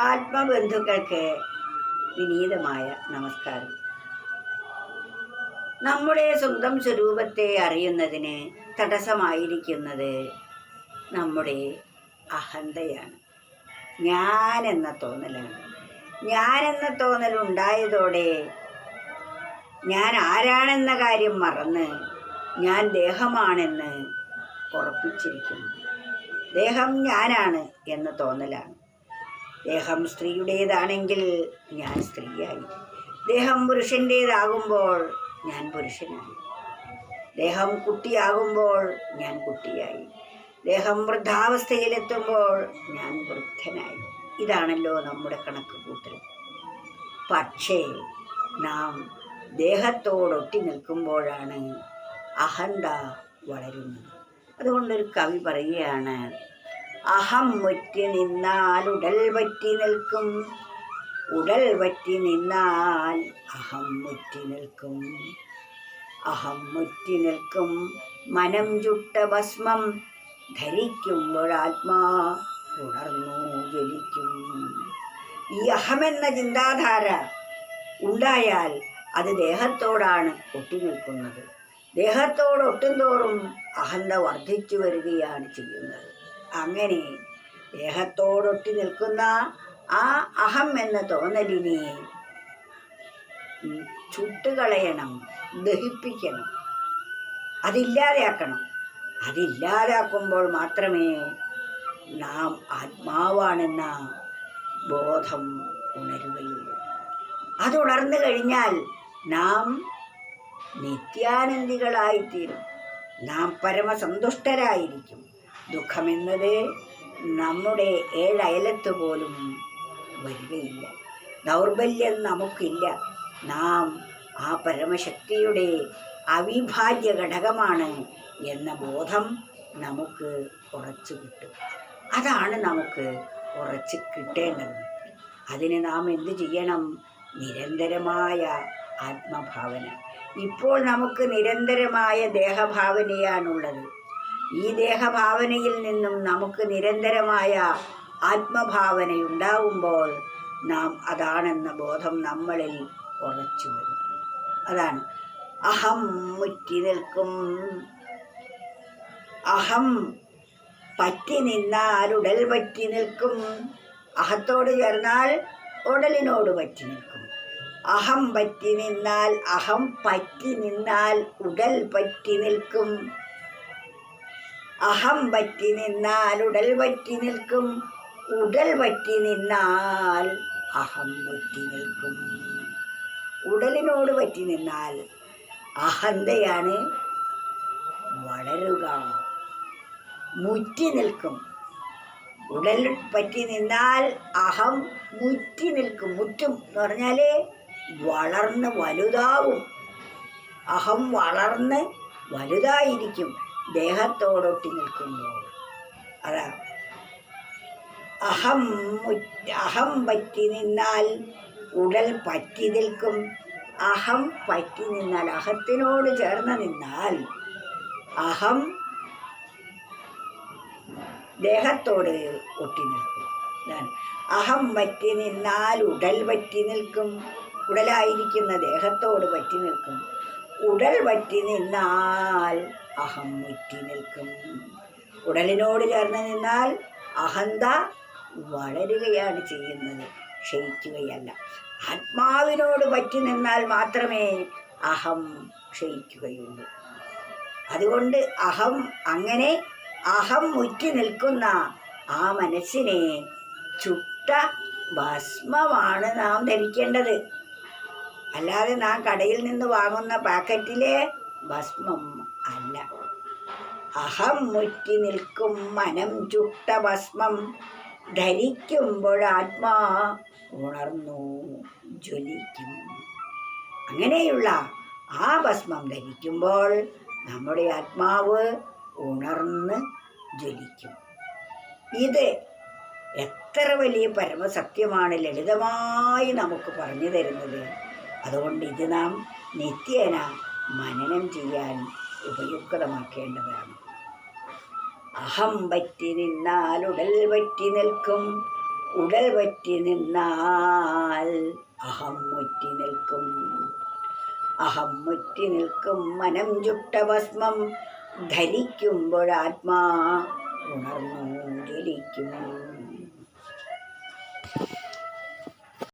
ആത്മബന്ധുക്കൾക്ക് വിനീതമായ നമസ്കാരം. നമ്മുടെ സ്വന്തം സ്വരൂപത്തെ അറിയുന്നതിന് തടസ്സമായിരിക്കുന്നത് നമ്മുടെ അഹന്തയാണ്. ഞാൻ എന്ന തോന്നലാണ്. ഞാൻ എന്ന തോന്നൽ ഉണ്ടായതോടെ ഞാൻ ആരാണെന്ന കാര്യം മറന്ന് ഞാൻ ദേഹമാണെന്ന് ഉറപ്പിച്ചിരിക്കുന്നു. ദേഹം ഞാനാണ് എന്ന തോന്നലാണ്. ദേഹം സ്ത്രീയുടേതാണെങ്കിൽ ഞാൻ സ്ത്രീയായി. ദേഹം പുരുഷന്റേതാകുമ്പോൾ ഞാൻ പുരുഷനായി. ദേഹം കുട്ടിയാകുമ്പോൾ ഞാൻ കുട്ടിയായി. ദേഹം വൃദ്ധാവസ്ഥയിലെത്തുമ്പോൾ ഞാൻ വൃദ്ധനായി. ഇതാണല്ലോ നമ്മുടെ കണക്ക് കൂട്ടൽ. പക്ഷേ നാം ദേഹത്തോടൊട്ടി നിൽക്കുമ്പോഴാണ് അഹന്ത വളരുന്നത്. അതുകൊണ്ടൊരു കവി പറയുകയാണ് അഹം മുറ്റി നിന്നാൽ ഉടൽ വറ്റി നിൽക്കും. ഉടൽ വറ്റി നിന്നാൽ അഹം മുറ്റി നിൽക്കും. അഹം മുറ്റി നിൽക്കും. മനം ചുട്ട ഭസ്മം ധരിക്കുമ്പോഴാത്മാ ഉണർന്നു ജ്വലിക്കും. ഈ അഹമെന്ന ചിന്താധാര ഉണ്ടായാൽ അത് ദേഹത്തോടാണ് ഒട്ടി നിൽക്കുന്നത്. ഒട്ടും തോറും അഹന്ത വർദ്ധിച്ചു വരികയാണ് ചെയ്യുന്നത്. അങ്ങനെ ദേഹത്തോടൊട്ടി നിൽക്കുന്ന ആ അഹം എന്ന തോന്നലിനെ ചുട്ടുകളയണം ദഹിപ്പിക്കണം. അതില്ലാതെയാക്കണം. അതില്ലാതാക്കുമ്പോൾ മാത്രമേ നാം ആത്മാവാണെന്ന ബോധം ഉണരുകയുള്ളൂ. അത് ഉണർന്നു കഴിഞ്ഞാൽ നാം നിത്യാനന്ദികളായിത്തീരും. നാം പരമസന്തുഷ്ടരായിരിക്കും. ദുഃഖമെന്നത് നമ്മുടെ ഏഴയലത്ത് പോലും വരികയില്ല. ദൗർബല്യം നമുക്കില്ല. നാം ആ പരമശക്തിയുടെ അവിഭാജ്യ ഘടകമാണ് എന്ന ബോധം നമുക്ക് ഉറച്ചു കിട്ടും. അതാണ് നമുക്ക് ഉറച്ച് കിട്ടേണ്ടത്. അതിന് നാം എന്ത് ചെയ്യണം? നിരന്തരമായ ആത്മഭാവന. ഇപ്പോൾ നമുക്ക് നിരന്തരമായ ദേഹഭാവനയാണുള്ളത്. ഈ ദേഹഭാവനയിൽ നിന്നും നമുക്ക് നിരന്തരമായ ആത്മഭാവനയുണ്ടാവുമ്പോൾ നാം അതാണെന്ന ബോധം നമ്മളിൽ ഉറച്ചു വരും. അതാണ് അഹം മുറ്റി നിൽക്കും. അഹം പറ്റി നിന്നാൽ ഉടൽ പറ്റി നിൽക്കും. അഹത്തോട് ചേർന്നാൽ ഉടലിനോട് പറ്റി നിൽക്കും. അഹം പറ്റി നിന്നാൽ അഹം പറ്റി നിന്നാൽ ഉടൽ പറ്റി നിൽക്കും. അഹം പറ്റി നിന്നാൽ ഉടൽ പറ്റി നിൽക്കും. ഉടൽ പറ്റി നിന്നാൽ അഹം പറ്റി നിൽക്കും. ഉടലിനോട് പറ്റി നിന്നാൽ അഹന്തയാണ് വളരുക. മുറ്റി നിൽക്കും. ഉടൽ പറ്റി നിന്നാൽ അഹം മുറ്റി നിൽക്കും. മുറ്റും എന്ന് പറഞ്ഞാൽ വളർന്ന് വലുതാവും. അഹം വളർന്ന് വലുതായിരിക്കും. ദേഹത്തോടൊട്ടി നിൽക്കുമ്പോൾ അതാ അഹം അഹം പറ്റി നിന്നാൽ ഉടൽ പറ്റി നിൽക്കും. അഹം പറ്റി നിന്നാൽ അഹത്തിനോട് ചേർന്ന് നിന്നാൽ അഹം ദേഹത്തോട് ഒട്ടി നിൽക്കും. അഹം പറ്റി നിന്നാൽ ഉടൽ പറ്റി നിൽക്കും. ഉടലായിരിക്കുന്ന ദേഹത്തോട് പറ്റി നിൽക്കും. ഉടൽ പറ്റി നിന്നാൽ അഹം മുറ്റി നിൽക്കും. ഉടലിനോട് ചേർന്ന് നിന്നാൽ അഹന്ത വളരുകയാണ് ചെയ്യുന്നത്. ക്ഷയിക്കുകയല്ല. ആത്മാവിനോട് പറ്റി നിന്നാൽ മാത്രമേ അഹം ക്ഷയിക്കുകയുള്ളൂ. അതുകൊണ്ട് അഹം അങ്ങനെ അഹം മുറ്റി നിൽക്കുന്ന ആ മനസ്സിനെ ചുട്ട ഭസ്മമാണ് നാം ധരിക്കേണ്ടത്. അല്ലാതെ നാം കടയിൽ നിന്ന് വാങ്ങുന്ന പാക്കറ്റിലെ ഭസ്മം അല്ല. അഹം മുറ്റി നിൽക്കും മനം ചുട്ട ഭസ്മം ധരിക്കുമ്പോഴാത്മാ ഉണർന്നു ജ്വലിക്കും. അങ്ങനെയുള്ള ആ ഭസ്മം ധരിക്കുമ്പോൾ നമ്മുടെ ആത്മാവ് ഉണർന്ന് ജ്വലിക്കും. ഇത് എത്ര വലിയ പരമസത്യമാണ് ലളിതമായി നമുക്ക് പറഞ്ഞു തരുന്നത്. അതുകൊണ്ട് ഇത് നാം നിത്യേന മനനം ചെയ്യാൻ ഉപയുക്തമാക്കേണ്ടതാണ്. അഹം പറ്റി നിന്നാൽ ഉടൽ പറ്റി നിൽക്കും. ഉടൽ പറ്റി നിന്നാൽ അഹം മുറ്റി നിൽക്കും. അഹം മുറ്റി നിൽക്കും മനം ചുട്ട ഭസ്മം. ധരിക്കുമ്പോഴാത്മാ ഉണർന്നു ജ്വലിക്കും